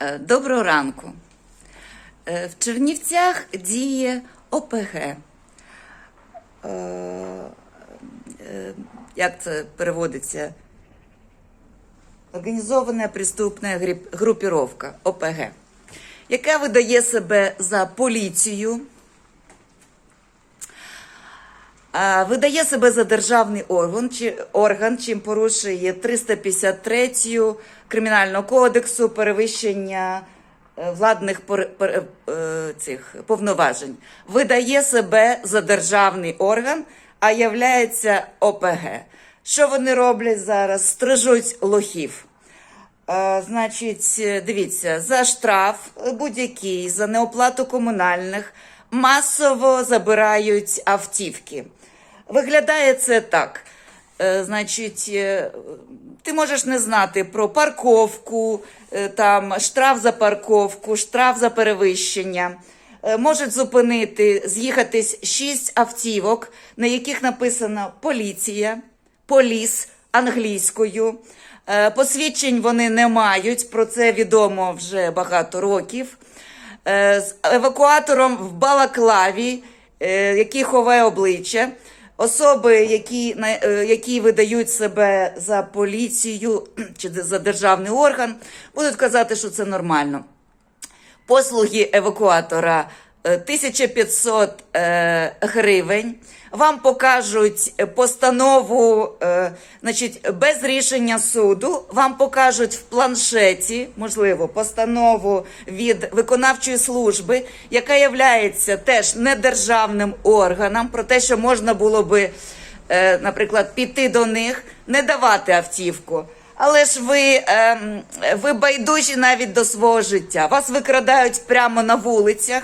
Е, Доброго ранку. Е, В Чернівцях діє ОПГ. Е, Як це переводиться? Організована преступна групіровка ОПГ, яка видає себе за поліцію, а, видає себе за державний орган, чи, орган чим порушує 353 Кримінального кодексу перевищення е, владних е, цих повноважень. Видає себе за державний орган, а являється ОПГ. Що вони роблять зараз? Стрижуть лохів. Значить, дивіться, за штраф будь-який, за неоплату комунальних масово забирають автівки. Виглядає це так. Е, Значить, е, ти можеш не знати про парковку, е, там штраф за парковку, штраф за перевищення. Можуть зупинити, з'їхатись шість автівок, на яких написано поліція, поліс англійською. Посвідчень вони не мають, про це відомо вже багато років. З евакуатором в Балаклаві, який ховає обличчя. Особи, які, е, які видають себе за поліцію чи за державний орган, будуть казати, що це нормально. Послуги евакуатора 1500 е, гривень. Вам покажуть постанову, е, значить, без рішення суду. Вам покажуть в планшеті, можливо, постанову від виконавчої служби, яка є теж недержавним органом, про те, що можна було би, е, наприклад, піти до них, не давати автівку. Але ж ви, ем, ви байдужі навіть до свого життя. Вас викрадають прямо на вулицях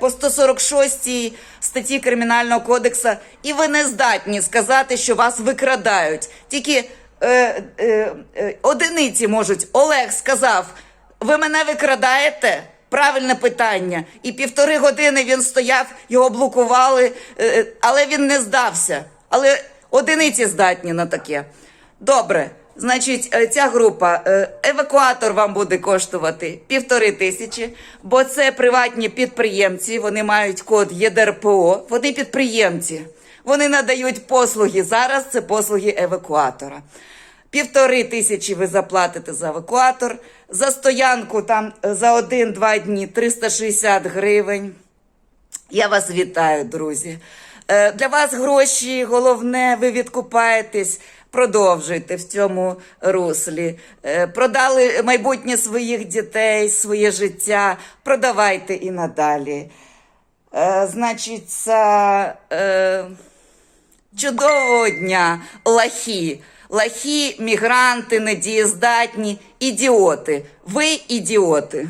по 146 статті Кримінального кодексу, і ви не здатні сказати, що вас викрадають. Тільки е, е, е, одиниці можуть. Олег сказав: ви мене викрадаєте? Правильне питання. І півтори години він стояв, його блокували, е, е, але він не здався. Але одиниці здатні на таке. Добре. Значить, е, ця група е, евакуатор вам буде коштувати півтори тисячі, бо це приватні підприємці. Вони мають код ЄДРПО. Вони підприємці. Вони надають послуги. Зараз це послуги евакуатора. Півтори тисячі ви заплатите за евакуатор. За стоянку там е, за один-два дні 360 гривень. Я вас вітаю, друзі. Для вас гроші, головне, ви відкупаєтесь, продовжуйте в цьому руслі. Е, Продали майбутнє своїх дітей, своє життя, продавайте і надалі. Е, Значить, е, чудового дня, лахі. Лахі, мігранти, недієздатні, ідіоти. Ви ідіоти.